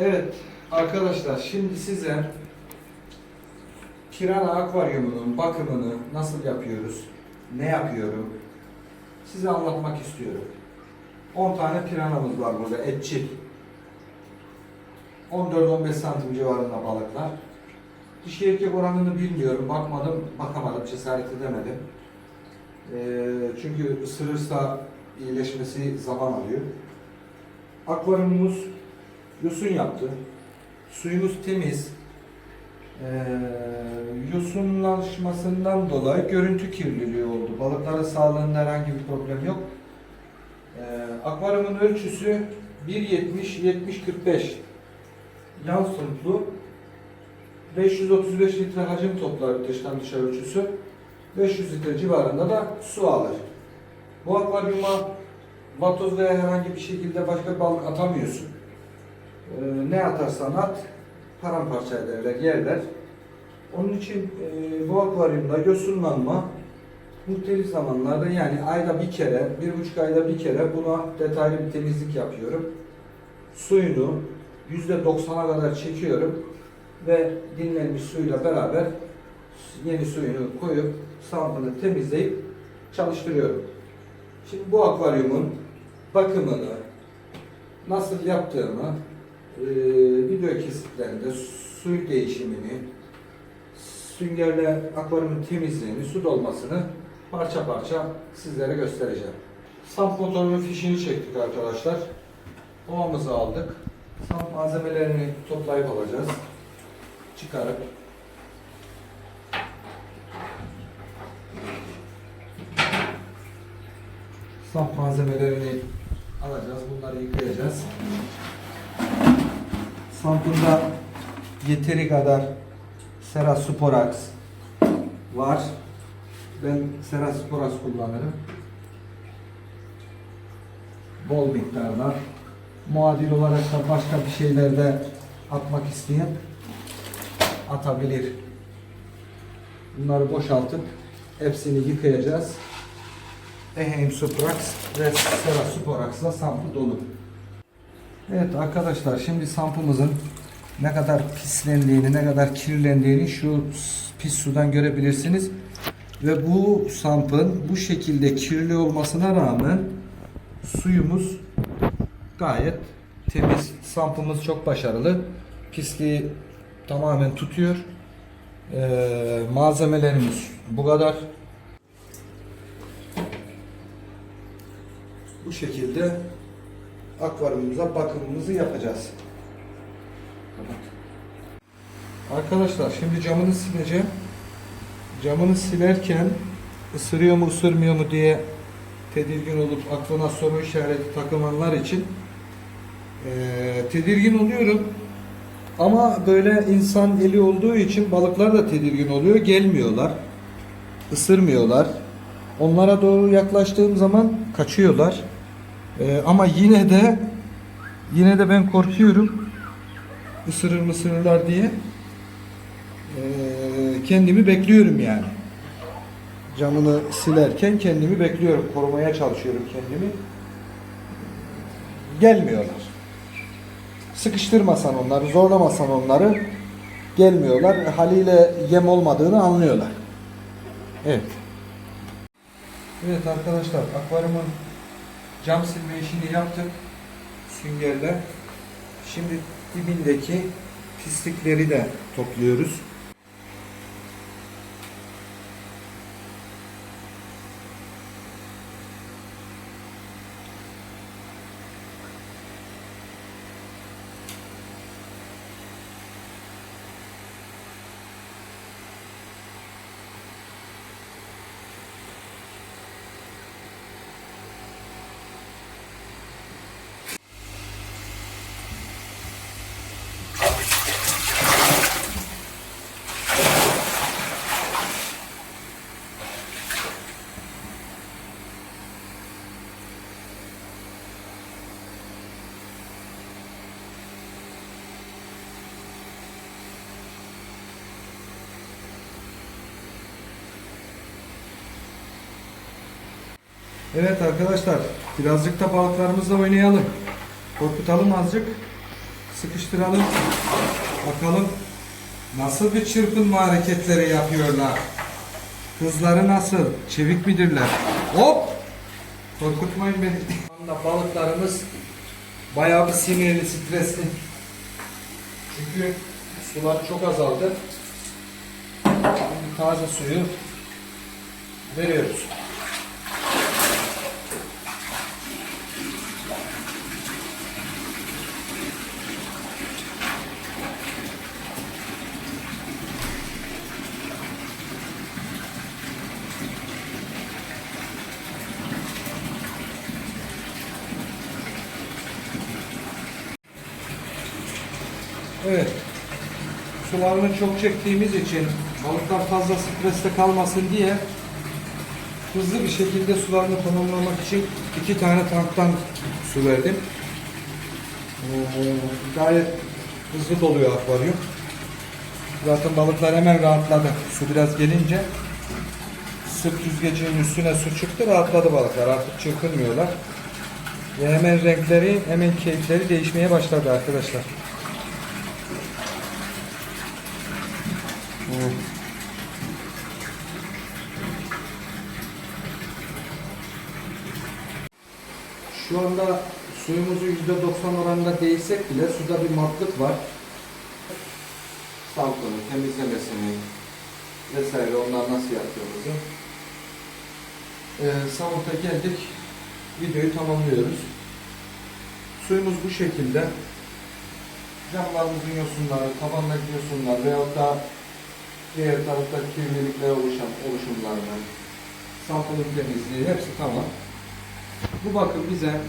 Evet arkadaşlar şimdi size Pirana akvaryumunun bakımını nasıl yapıyoruz, ne yapıyorum size anlatmak istiyorum. 10 tane piranamız var burada etçil. 14-15 santim civarında balıklar. Dişi erkek oranını bilmiyorum, bakmadım, bakamadım, cesaret edemedim. Ee, çünkü ısırırsa iyileşmesi zaman alıyor. Akvaryumumuz yosun yaptı. Suyumuz temiz. Ee, yosunlaşmasından dolayı görüntü kirliliği oldu. Balıkların sağlığında herhangi bir problem yok. Ee, akvaryumun ölçüsü 1.70-70-45 yan sınıflı 535 litre hacim toplar dıştan dışa ölçüsü 500 litre civarında da su alır. Bu akvaryuma vatoz veya herhangi bir şekilde başka balık atamıyorsun. Ee, ne atarsan at paramparça ederler, yerler. Onun için e, bu akvaryumda yosunlanma muhtelif zamanlarda yani ayda bir kere, bir buçuk ayda bir kere buna detaylı bir temizlik yapıyorum. Suyunu %90'a kadar çekiyorum ve dinlenmiş suyla beraber yeni suyunu koyup sampını temizleyip çalıştırıyorum. Şimdi bu akvaryumun bakımını nasıl yaptığımı e, video kesitlerinde su değişimini süngerle akvaryumun temizliğini, su dolmasını parça parça sizlere göstereceğim. Samp motorunun fişini çektik arkadaşlar. Ovamızı aldık. Samp malzemelerini toplayıp alacağız. Çıkarıp Samp malzemelerini alacağız. Bunları yıkayacağız. Sampında yeteri kadar Serasporax var. Ben Serasporax kullanırım. Bol miktarda. Muadil olarak da başka bir şeylerde atmak isteyen atabilir. Bunları boşaltıp hepsini yıkayacağız. Eheim Suprax ve Serasporax'la sampı dolu. Evet arkadaşlar şimdi sampımızın ne kadar pislendiğini, ne kadar kirlendiğini şu pis sudan görebilirsiniz. Ve bu sampın bu şekilde kirli olmasına rağmen suyumuz gayet temiz. Sampımız çok başarılı. Pisliği tamamen tutuyor. Ee, malzemelerimiz bu kadar. Bu şekilde akvaryumumuza bakımımızı yapacağız. Arkadaşlar şimdi camını sileceğim. Camını silerken ısırıyor mu ısırmıyor mu diye tedirgin olup aklına soru işareti takılanlar için eee, tedirgin oluyorum. Ama böyle insan eli olduğu için balıklar da tedirgin oluyor. Gelmiyorlar. Isırmıyorlar. Onlara doğru yaklaştığım zaman kaçıyorlar. Eee, ama yine de yine de ben korkuyorum. Isırır mı ısırırlar diye. Eee, kendimi bekliyorum yani. Camını silerken kendimi bekliyorum. Korumaya çalışıyorum kendimi. Gelmiyorlar. Sıkıştırmasan onları, zorlamasan onları gelmiyorlar. Haliyle yem olmadığını anlıyorlar. Evet. Evet arkadaşlar akvaryumun cam silme işini yaptık. Süngerle. Şimdi dibindeki pislikleri de topluyoruz. Evet arkadaşlar birazcık da balıklarımızla oynayalım. Korkutalım azıcık. sıkıştıralım. Bakalım nasıl bir çırpınma hareketleri yapıyorlar. Hızları nasıl? Çevik midirler? Hop! Korkutmayın beni. Anda balıklarımız bayağı bir sinirli, stresli. Çünkü sular çok azaldı. Şimdi taze suyu veriyoruz. Evet. Sularını çok çektiğimiz için balıklar fazla streste kalmasın diye hızlı bir şekilde sularını tamamlamak için iki tane tanktan su verdim. Ee, gayet hızlı doluyor akvaryum. Zaten balıklar hemen rahatladı. Su biraz gelince sırt yüzgecinin üstüne su çıktı rahatladı balıklar. Artık çırpınmıyorlar. Ve hemen renkleri hemen keyifleri değişmeye başladı arkadaşlar. Şu anda suyumuzu %90 oranında değişsek bile suda bir matlık var. Salkını, temizlemesini vesaire onlar nasıl yaptığımızı. Ee, Savurt'a geldik. Videoyu tamamlıyoruz. Suyumuz bu şekilde. Camlarımızın yosunları, tabandaki yosunlar veyahut da diğer tarafta kirlilikler oluşan oluşumlarının sampulun temizliği hepsi tamam. Bu bakım bize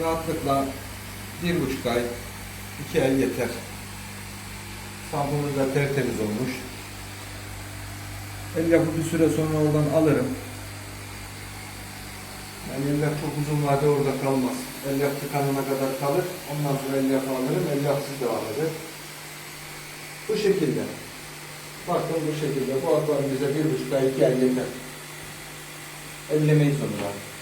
rahatlıkla bir buçuk ay, iki ay yeter. Sampulumuz da tertemiz olmuş. Elyafı bir süre sonra oradan alırım. Yani elyaf çok uzun vade orada kalmaz. Elyaf tıkanana kadar kalır. Ondan sonra elyafı alırım. Elyafsız devam eder. Bu şekilde. Bakın bu şekilde. Bu akvaryum bize bir buçuk ay, iki. Ellemeyiz onu.